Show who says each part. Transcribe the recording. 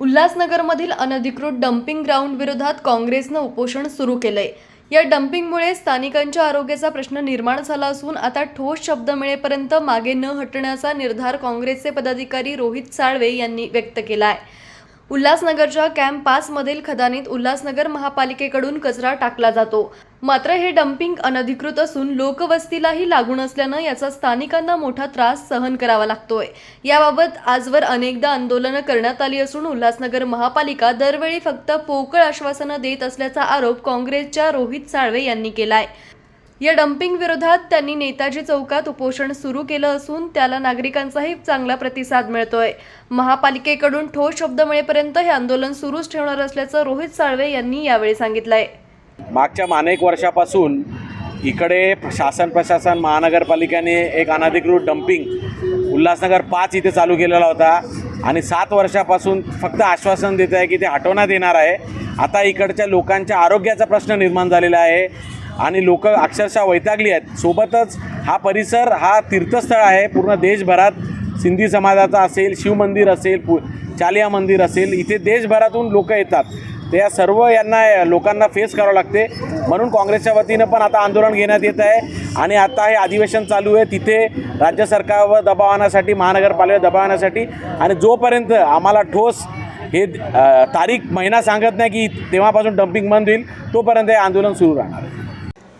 Speaker 1: उल्हासनगरमधील अनधिकृत dumping ground विरोधात काँग्रेसनं उपोषण सुरू केलंय. या डम्पिंगमुळे स्थानिकांच्या आरोग्याचा प्रश्न निर्माण झाला असून आता ठोस शब्द मिळेपर्यंत मागे न हटण्याचा निर्धार काँग्रेसचे पदाधिकारी रोहित साळवे यांनी व्यक्त केला आहे उल्हासनगरच्या कॅम्प पाचमधील खदानीत उल्हासनगर महापालिकेकडून कचरा टाकला जातो. मात्र हे डम्पिंग अनधिकृत असून लोकवस्तीलाही लागून असल्यानं याचा स्थानिकांना मोठा त्रास सहन करावा लागतोय. याबाबत आजवर अनेकदा आंदोलनं करण्यात आली असून उल्हासनगर महापालिका दरवेळी फक्त पोकळ आश्वासनं देत असल्याचा आरोप काँग्रेसच्या रोहित साळवे यांनी केलाय. या डम्पिंग विरोधात त्यांनी नेताजी चौकात उपोषण सुरू केलं असून त्याला नागरिकांचाही चांगला प्रतिसाद मिळतोय. महापालिकेकडून ठोस शब्द मिळेपर्यंत हे आंदोलन सुरूच ठेवणार असल्याचं रोहित साळवे यांनी यावेळी सांगितलंय.
Speaker 2: मागच्या अनेक वर्षापासून इकडे शासन प्रशासन महानगरपालिकेने एक अनधिकृत डम्पिंग उल्हासनगर पाच इथे चालू केलेला होता. आणि सात वर्षापासून फक्त आश्वासन देत आहे की ते हटवण्यात येणार आहे. आता इकडच्या लोकांच्या आरोग्याचा प्रश्न निर्माण झालेला आहे. आणि लोक अक्षरशः वैतागली आहेत. सोबतच हा परिसर हा तीर्थस्थळ आहे. पूर्ण देशभरात सिंधी समाजाचा असेल शिवमंदिर असेल पु चालिया मंदिर असेल इथे देशभरातून लोक येतात. ते या सर्व यांना लोकांना फेस करावं लागते. म्हणून काँग्रेसच्या वतीनं पण आता आंदोलन घेण्यात येत आहे. आणि आता हे अधिवेशन चालू आहे. तिथे राज्य सरकारवर दबाव आणण्यासाठी महानगरपालिका दबाव आणण्यासाठी. आणि जोपर्यंत आम्हाला ठोस हे तारीख महिना सांगत नाही की तेव्हापासून डम्पिंग बंद होईल तोपर्यंत हे आंदोलन सुरू राहणार आहे.